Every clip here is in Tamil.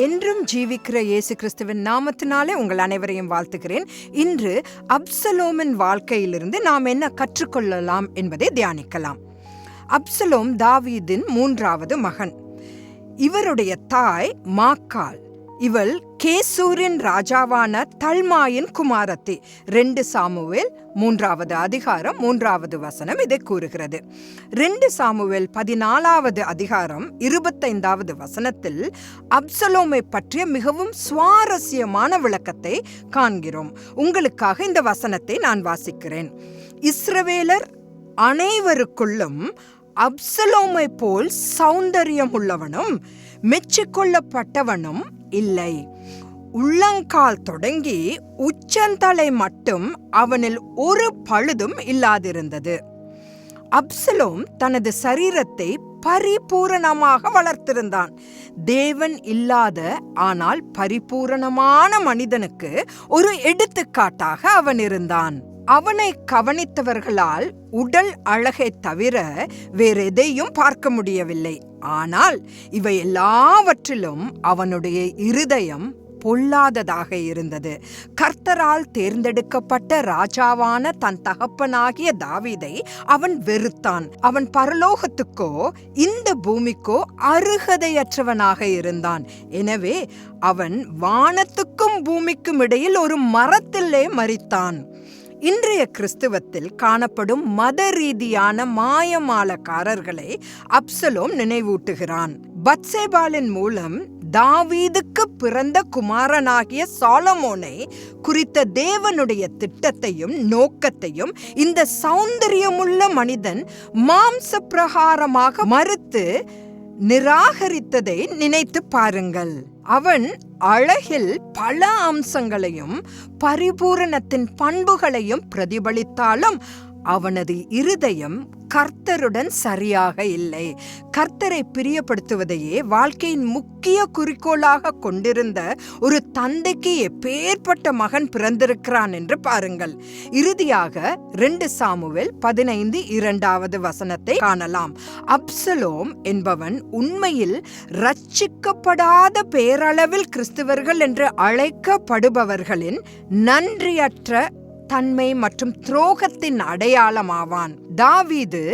என்றும் ஜீவிக்கிற இயேசு கிறிஸ்துவின் நாமத்தினாலே உங்கள் அனைவரையும் வாழ்த்துகிறேன். இன்று அப்சலோமின் வாழ்க்கையிலிருந்து நாம் என்ன கற்றுக்கொள்ளலாம் என்பதை தியானிக்கலாம். அப்சலோம் தாவீதின் மூன்றாவது மகன். இவருடைய தாய் மாக்கால் இவள் கேசூரின் ராஜாவான தல்மாயின் குமாரத்தி. ரெண்டு சாமுவேல் மூன்றாவது அதிகாரம் மூன்றாவது வசனம் இதை கூறுகிறது. ரெண்டு சாமுவேல் பதினாலாவது அதிகாரம் இருபத்தைந்தாவது வசனத்தில் அப்சலோமை பற்றிய மிகவும் சுவாரஸ்யமான விளக்கத்தை காண்கிறோம். உங்களுக்காக இந்த வசனத்தை நான் வாசிக்கிறேன். இஸ்ரவேலர் அனைவருக்குள்ளும் அப்சலோமை போல் சௌந்தரியம் உள்ளவனும் மெச்சிக்கொள்ளப்பட்டவனும் இல்லை. உள்ளங்கால் தொடங்கி உச்சந்தலை மட்டும் அவனில் ஒரு பழுதும் இல்லாதிருந்தது. அப்சலோம் தனது சரீரத்தை பரிபூரணமாக வளர்த்திருந்தான். தேவன் இல்லாத ஆனால் பரிபூரணமான மனிதனுக்கு ஒரு எடுத்துக்காட்டாக அவன் இருந்தான். அவனை கவனித்தவர்களால் உடல் அழகை தவிர வேறெதையும் பார்க்க முடியவில்லை. ஆனால் இவை எல்லாவற்றிலும் அவனுடைய இருதயம் பொல்லாததாக இருந்தது. கர்த்தரால் தேர்ந்தெடுக்கப்பட்ட ராஜாவான தன் தகப்பனாகிய தாவீதை அவன் வெறுத்தான். அவன் பரலோகத்துக்கோ இந்த பூமிக்கோ அருகதையற்றவனாக இருந்தான். எனவே அவன் வானத்துக்கும் பூமிக்கும் இடையில் ஒரு மரத்திலே மறித்தான் இன்றைய கிறிஸ்துவத்தில் காணப்படும் மத ரீதியான மாயமாலக்காரர்களை அப்சலோம் நினைவூட்டுகிறான். பத்சேபாலின் மூலம் தாவீதுக்கு பிறந்த குமாரனாகிய சாலமோனை குறித்த தேவனுடைய திட்டத்தையும் நோக்கத்தையும் இந்த சௌந்தரியமுள்ள மனிதன் மாம்ச பிரகாரமாக மறுத்து நிராகரித்ததை நினைத்து பாருங்கள். அவன் அழகில் பல அம்சங்களையும் பரிபூரணத்தின் பண்புகளையும் பிரதிபலித்தாலும் அவனது இருதயம் கர்த்தருடன் சரியாக இல்லை. கர்த்தரை பிரியப்படுத்துவதையே வாழ்க்கையின் முக்கிய குறிக்கோளாக கொண்டிருந்த ஒரு தந்தைக்கு எப்பேற்பட்ட மகன் பிறந்திருக்கிறான் என்று பாருங்கள். இறுதியாக ரெண்டு சாமுவில் பதினைந்து இரண்டாவது வசனத்தை காணலாம். அப்சலோம் என்பவன் உண்மையில் ரட்சிக்கப்படாத பேரளவில் கிறிஸ்தவர்கள் என்று அழைக்கப்படுபவர்களின் நன்றியற்ற தன்மை மற்றும் துரோகத்தின் அடையாளமாவான். தாவீது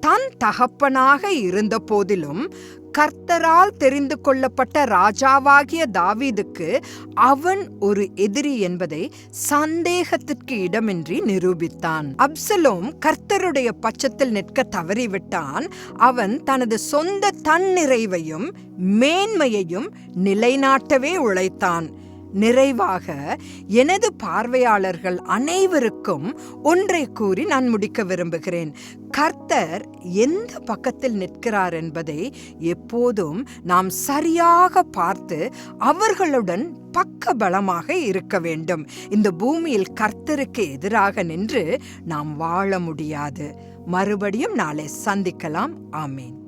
தன் தகப்பனாக இருந்த போதிலும் கர்த்தரால் தெரிந்து கொள்ளப்பட்ட ராஜாவாகிய தாவீதுக்கு அவன் ஒரு எதிரி என்பதை சந்தேகத்திற்கு இடமின்றி நிரூபித்தான். அப்சலோம் கர்த்தருடைய பட்சத்தில் நிற்க தவறிவிட்டான். அவன் தனது சொந்த தன்னிறைவையும் மேன்மையையும் நிலைநாட்டவே உழைத்தான். நிறைவாக எனது பார்வையாளர்கள் அனைவருக்கும் ஒன்றை கூறி நான் முடிக்க விரும்புகிறேன். கர்த்தர் எந்த பக்கத்தில் நிற்கிறார் என்பதை எப்போதும் நாம் சரியாக பார்த்து அவர்களுடன் பக்க பலமாக இருக்க வேண்டும். இந்த பூமியில் கர்த்தருக்கு எதிராக நின்று நாம் வாழ முடியாது. மறுபடியும் நாளை சந்திக்கலாம். ஆமேன்.